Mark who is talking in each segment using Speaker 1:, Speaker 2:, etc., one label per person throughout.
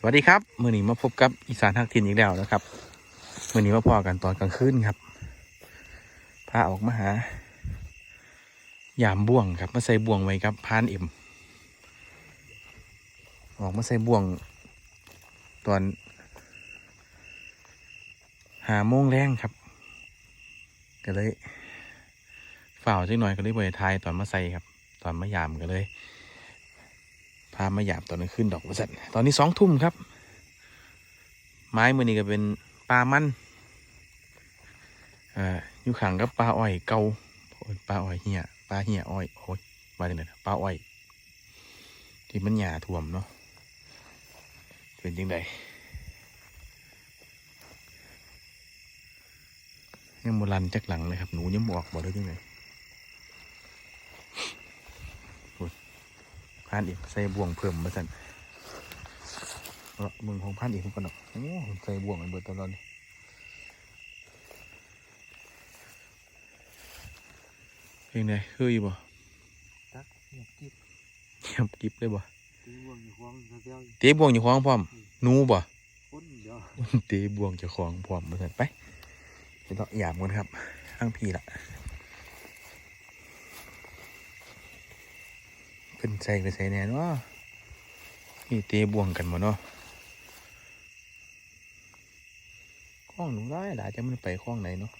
Speaker 1: สวัสดีครับมื่อนี้มาพบกับอีสานทักทินอีกแล้วนะครับมื่อนี้มาพอกันตอนกลางคืนครับพาออกมาหายามบ่วงครับมาใส่บ่วงไว้ครับพานเอ็มออกมาใส่บ่วง ตอนหาโมงแรงครับ ก็เลยฝ่าวจังหน่อยก็เลยบริทายตอนมาใส่ครับ ตอนมายามก็เลย พามายามตอนกลางคืนดอกประสันตอนนี้สองทุ่มครับ ไม้มือนี้ก็เป็นปลามันอ่าอยู่ขังกับปลาอ้อยเกาปลาอ้อยเหี่ยปลาเหี่ยอ้อยโอ้ยมาจากไหนะปลาอ้อย ที่มันหยาท่วมเนาะเป็นยังไงยังโบรันจักหลังเลยครับหนูยังบออกบอกได้ยังไง พานอีกใส่บ่วงเพิ่มมาสั่นเอาละมึงของพานอีกทุกคนดอกโอ้ใส่บ่วงมันเบิดตลอดเลยเพลงไหนคืออยู่บ่
Speaker 2: ตักเงียบกิ๊บ
Speaker 1: เงียบกริบเลยบ่
Speaker 2: ตีวงอยู่ควงกระเจ้า
Speaker 1: เตะบ่วงอยู่ของพร้อมหนูบ่
Speaker 2: คนเดียว
Speaker 1: เตะบ่วงเจะของพร้อมมาสั่นไปไปเลาะหยามกันครับข้างพี่ละ เป็นใส่ไปใส่แน่นาะนี่เตะบ่วงกันบ่เนาะข้องหนูได้หลายจะมันไปข้องไหนเนาะ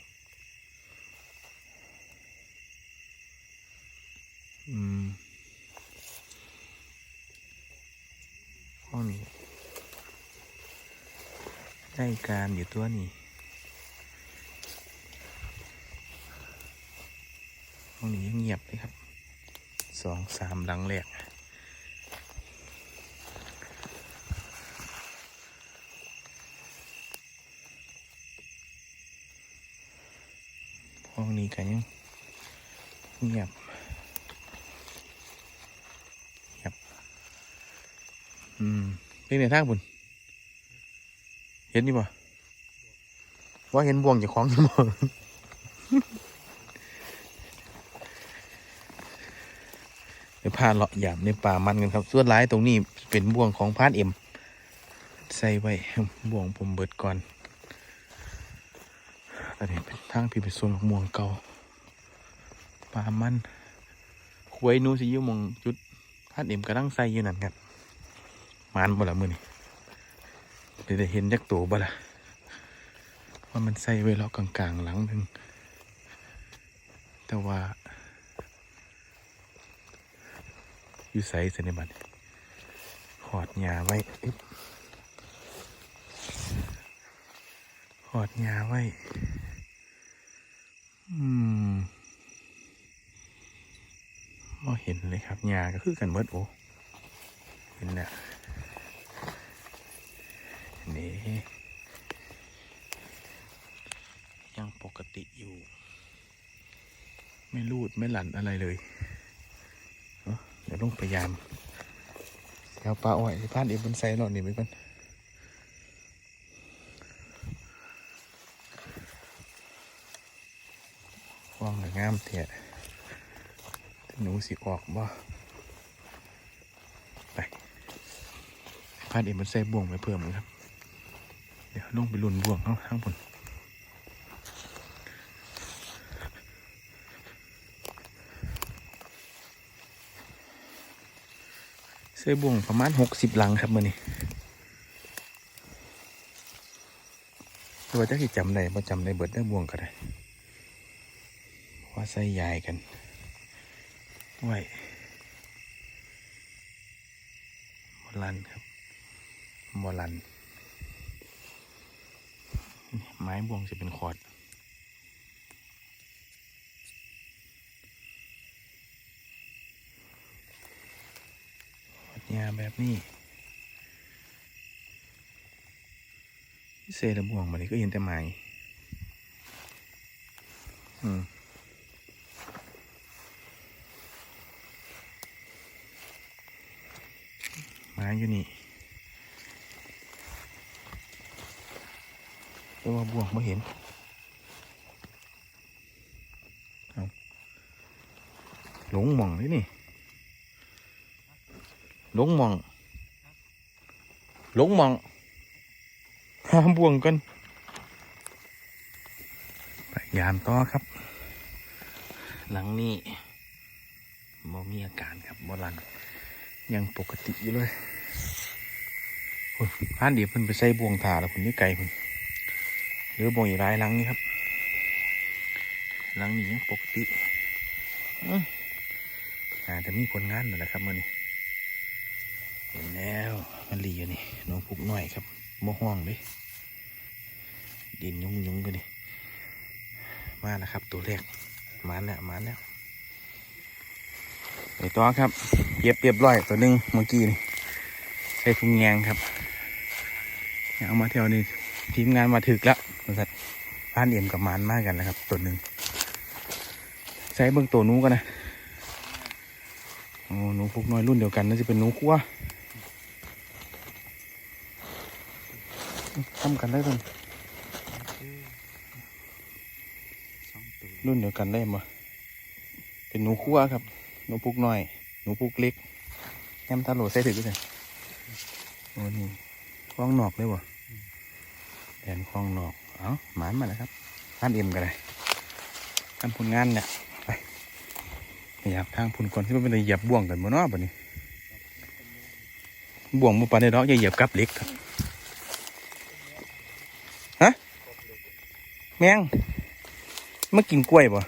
Speaker 1: อืมข้องนี้ได้การอยู่ตัวนี้ห้องนี้ยังเงียบเลยครับ สองสามหลังแรกห้องนี้กันยังเงียบเงียบอืมเป็นไงทางบุญเห็นนี่บ่ว่าเห็นบ่วงจากของอยู่บ่ ไปพาเลาะหยามในป่ามันกันครับ ส่วนร้ายตรงนี้เป็นบ่วงของพานเอ็ม ใส่ไว้บ่วงผมเบิดก่อนอันนี้เป็นทางพี่ไปส่วนของม่วงเก่าป่ามันควยนูสิยุ่มงจุดพานเอ็มกำลังใส่อยู่นั่นครับมานบ่ละมือนี่เดี๋ยวเห็นจักตัวบ่ละว่ามันใส่ไว้แล้วกลางๆหลังหนึ่งแต่ว่า อยู่ใส่เสนิบัตหอดหญ้าไว้หอดหญ้าไว้ อืมม่เห็นเลยครับหญ้าก็คือกันเบิดโอ้เห็นแล้วนี่ยังปกติอยู่ ไม่รูดไม่หลั่นอะไรเลย เดี๋ยวลงพยายามเดี๋ยวปลาอ้อยที่พานเอ็มบนไซนอนนี่ไปก่อนว่างงามเถอะหนูสิออกบ่ไปพานเอ็มบนไซบ่วงไปเพิ่มครับ เดี๋ยวลงไปลุ่นบ่วงข้างข้างบน ใส่บ่วงประมาณหกสิบหลังครับมื่อนี้ตัว่าจะที่จำได้บ่จำได้เบิดได้บ่วงก็ได้เพราะว่าใส่ยายกันไว้บอลันครับบอลัน ไม้บ่วงจะเป็นขอด ยาแบบ นี้เซระบวงมาเลยก็เห็นแต่ไม้อืมไม้อยู่นี่แต่ว่าบวงไม่เห็นหลงหม่องเลยนี่หลงหมอง ลงมองหาบ่วงกันพยายามต่อครับ หลังนี้บ่มีอาการครับบ่ลันยังปกติอยู่เลยคุณพานเดียวเพิ่นไปใส่บ่วงถาแล้วคุณนี่ไก่คุณหรือบ่วงอีกหลายหลังนี่ครับหลังนี้ยังปกติอื้ออาจจะมีผลงานหมดแล้วครับมื่อนี้ มันรีอยู่นี่น้องพุกหน่อยครับโมห่วงเลยดินยุงยุงๆกันนี่มาแล้วครับ ตัวแรกมาแล้วมาแล้วไอตัวครับเย็บเรียบร้อยตัวหนึ่งเมื่อกี้นี่ใส่ถุงยางครับเอามาเที่ยวนี่ทีมงานมาถึกแล้วบริษัทบ้านเอ็มกับมานมากกันนะครับ ตัวหนึ่งใช้เบื้องตัวนู้กันนะโอ้หนูพวกน้อยรุ่นเดียวกันน่าจะเป็นหนูคั่ว ทำกันได้ต้น
Speaker 2: สองตัว
Speaker 1: รุ่นเดียวกันได้บ่เป็นหนูคั่วครับ หนูพุกน้อย หนูพุกเล็กแฮมตาโหลใส่ถึงด้วยโอ้นี่คล้องนอกเลยบ่แดนคล้องนอก เอาหมานมาแล้วครับท่านเอ็มกันเลยทำผลงานเนี่ยไปอยากทางผลก่อนที่มันเป็นเหยียบบ่วงกันบ่เนาะบัดนี้บ่วงมุปานได้ดอกอย่าเหยียบกับเหล็กครับ ฮะ แมงมากินกล้วยบ่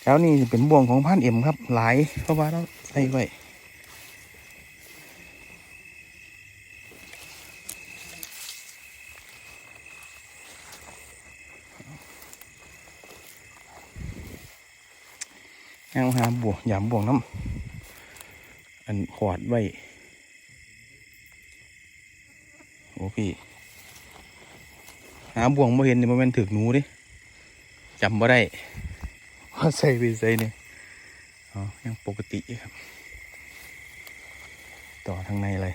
Speaker 1: แถวนี้เป็นบ่วงของพันเอ็มครับ หลายเพราะว่าเราใส่ไว้แองหาบวกยามบวกน้ำ นขวดไว้ โอ้พี่ หาบ่วงบ่เห็นนี่มันเป็นถึกหนูดิจำบ่ได้ว่าใส่ไปใส่เนี่ยอ๋อยังปกติครับ ต่อทางในเลย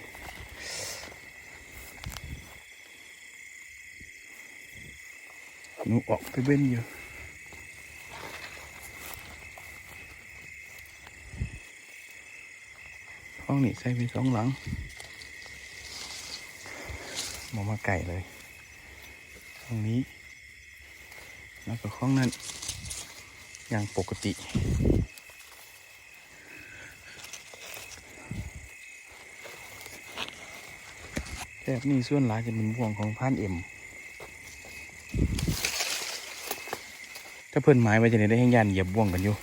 Speaker 1: หนูออกไปเว้นอยู่ ห้อง นี้ใส่ไปสองหลังมองมาไก่เลยห้องนี้ แล้วก็ห้องนั้นอย่างปกติแบบนี้ส่วนหลายจะเป็นบ่วงของพานเอ็ม ถ้าเพิ่อนหมายไว้จะได้ให้ยันเหยียบบ่วงกันอยู่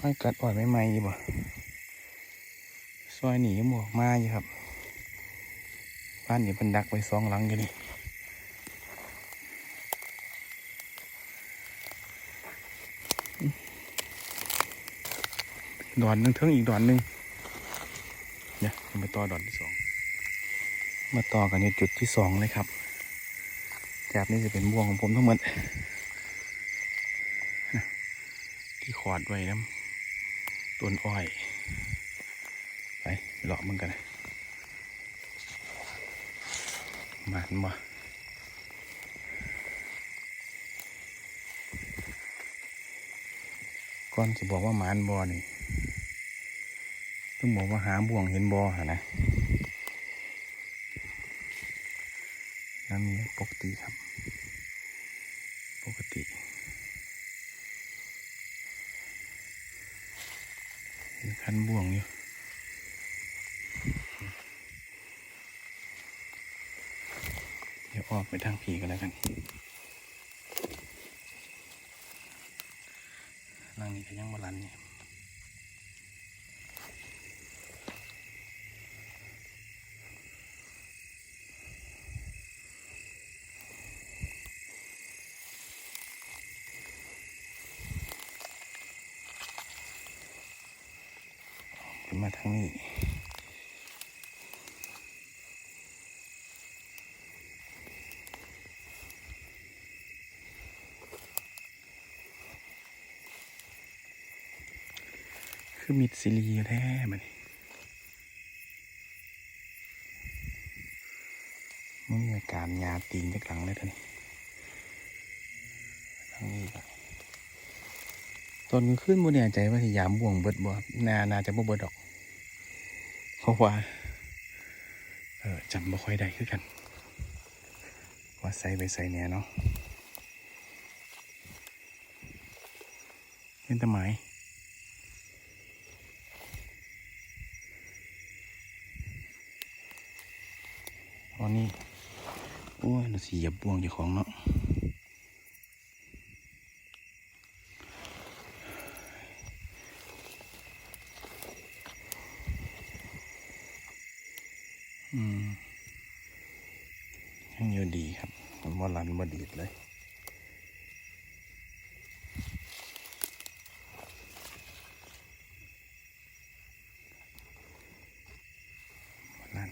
Speaker 1: ให้กัดอ่อนไม่ไหมอยู่บ่ซอยหนีหมวกมาอยู่ครับ บ้านนี่เป็นดักไว้สองหลังอยู่นี่ดอนหนึ่งเทิงอีกดอนหนึ่งเนี่ยมาต่อดอนที่สองมาต่อกันในจุดที่สองเลยครับแถบนี้จะเป็นบ่วงของผมทั้งหมดที่ขอดไว้น้ำ ต้นอ้อย ไปเลาะมันกันนะมันมาก่อนจะบอกว่าหมานบอนี่ต้องบอกว่าหาบ่วงเห็นบอหะนะน้ำนี้ปกติครับ ปกติเห็น คันบ่วงอยู่เดี๋ยวออกไปทางผีกันแล้วกันร่งนี้ก็ยังมาลันเนี่ย มาทางนี้ คือมิดซิลียแท้มันมันมีอาการยาตีนจากหลังเลยท่านทางนี้ตอนขึ้นบนเนี่ยใจว่าสยามบ่วงเบิดบ่นานาจะบ่เบิดดอก ราะว่าเออจำบ่ค่อยได้คือกัน ว่าใส่ไปใส่เนี่ยเนาะเห็นแตะไม้ตอนนี้โอ้ยเราสีเหยียบบ่วงเจ้าของเนาะอืมยังอยู่ดีครับมันว่ารันบ่ดีดเลย บ่รัน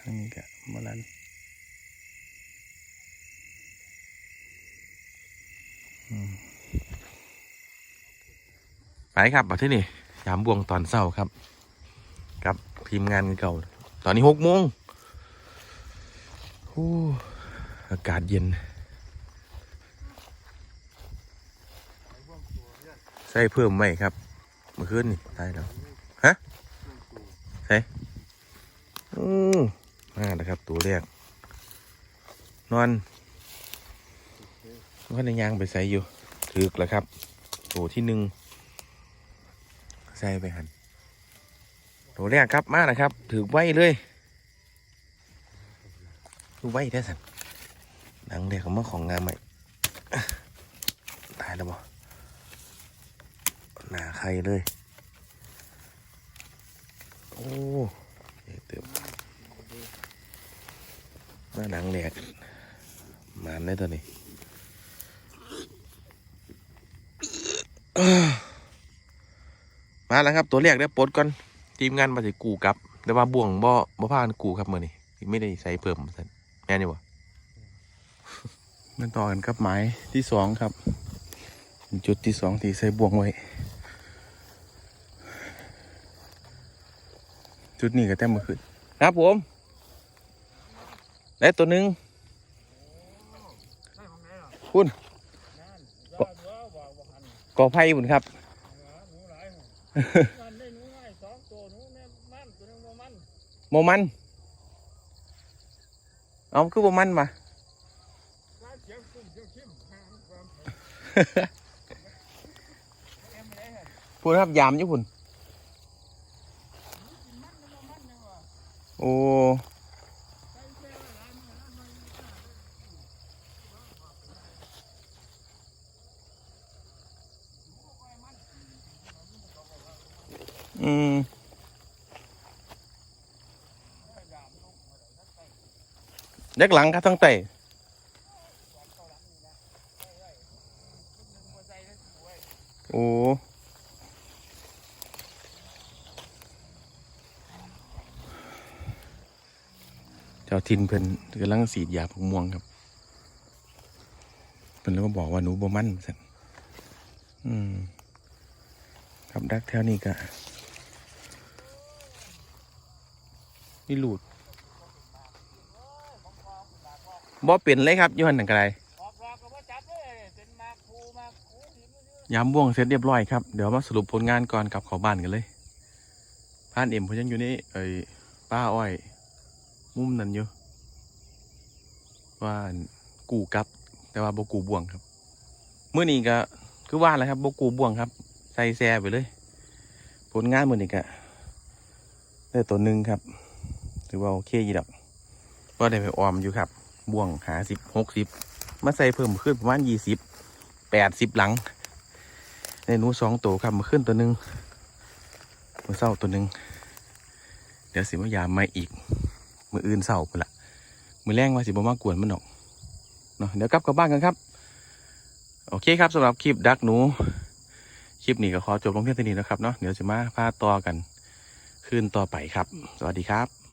Speaker 1: ทาง นี้ก็มาลันไปครับมาที่นี่ยามบวงตอนเศร้าครับกับทีมงานเก่า ตอนนี้หกโมงโอ้อากาศเย็น ใส่เพิ่มไหมครับ เมื่อคืนนี่ได้แล้ว ฮะ ใส่อือ มาแล้วครับ ตัวแรก นอนว่าในยางไปใส่อยู่ถือกแล้วครับตัวที่หนึ่งใส่ไปหันตัวแรกครับมาแล้วครับ ถือไว้เลยถือไว้ได้สันดังเรียกคำว่าของงามใหม่ตายแล้วบ่หนาใครเลย โอ้เติม มาหนังแหลกมานได้ตัวนี้มาแล้วครับตัวแรกได้ปลดก่อนทีมงานมาสิกูกลับ แต่ว่าบ่วงบ่บ่พานกูครับมื่อนี้ไม่ได้ใส่เพิ่มสันแม่นี่บ่มันต่อกันกับไม้ที่สองครับ จุดที่สองที่ใส่บ่วงไว้ จุดนี้ก็แต้มมาขึ้นครับผม ได้ตัวหนึ่งคุณกอไผ่บุญครับโมมันเอาคือโมมันมาพูดครับยามยู่พุ่นโอ้ อืมเด็กหลังครับทั้งไตโอ้เจ้าทินเพิ่นกำลังสีดยาพวกม่วงครับเพิ่นเลยมาบอกว่าหนูบ่มั่นสันอืมครับดักแถวนี้ก็ นี่หลุดบ่เป็นเลยครับยูหันหนังกระไรยามบ่วงเสร็จเรียบร้อยครับ เดี๋ยวมาสรุปผลงานก่อนกลับเขอบ้านกันเลยพานเอ็มเพนยังอยู่ในเอ้ยป้าอ้อย มุมนั่นอยู่ว่ากูกลับ แต่ว่าบกูบ่วงครับเมื่อนี้ก็คือว่าแหล้วครับบกูบ่วงครับ ใส่แซ่ไปเลย ผลงานมื่อนี้ก็ได้ตัวหนึ่งครับ ถือว่าโอเคอยี่ดอก ก็ได้ไปออมอยู่ครับ บ่วงหาสิบหกสิบมาใส่เพิ่มขึ้นประมาณยี่สิบแปดสิบหลังในหนูสองตัวครับมาขึ้นตัวหนึ่งมือเศร้าตัวหนึ่งเดี๋ยวสิมายามมาอีก มืออื่นเศร้าไปละมือแรงว่าสิบ่มากวนมันหรอกเนาะเดี๋ยวกลับกลับบ้านกันครับ โอเคครับสำหรับคลิปดักหนู คลิปนี้ก็ขอจบลงเพียงเท่านี้นะครับเนาะเดี๋ยวจะมาพาต่อกันคืนต่อไปครับ สวัสดีครับ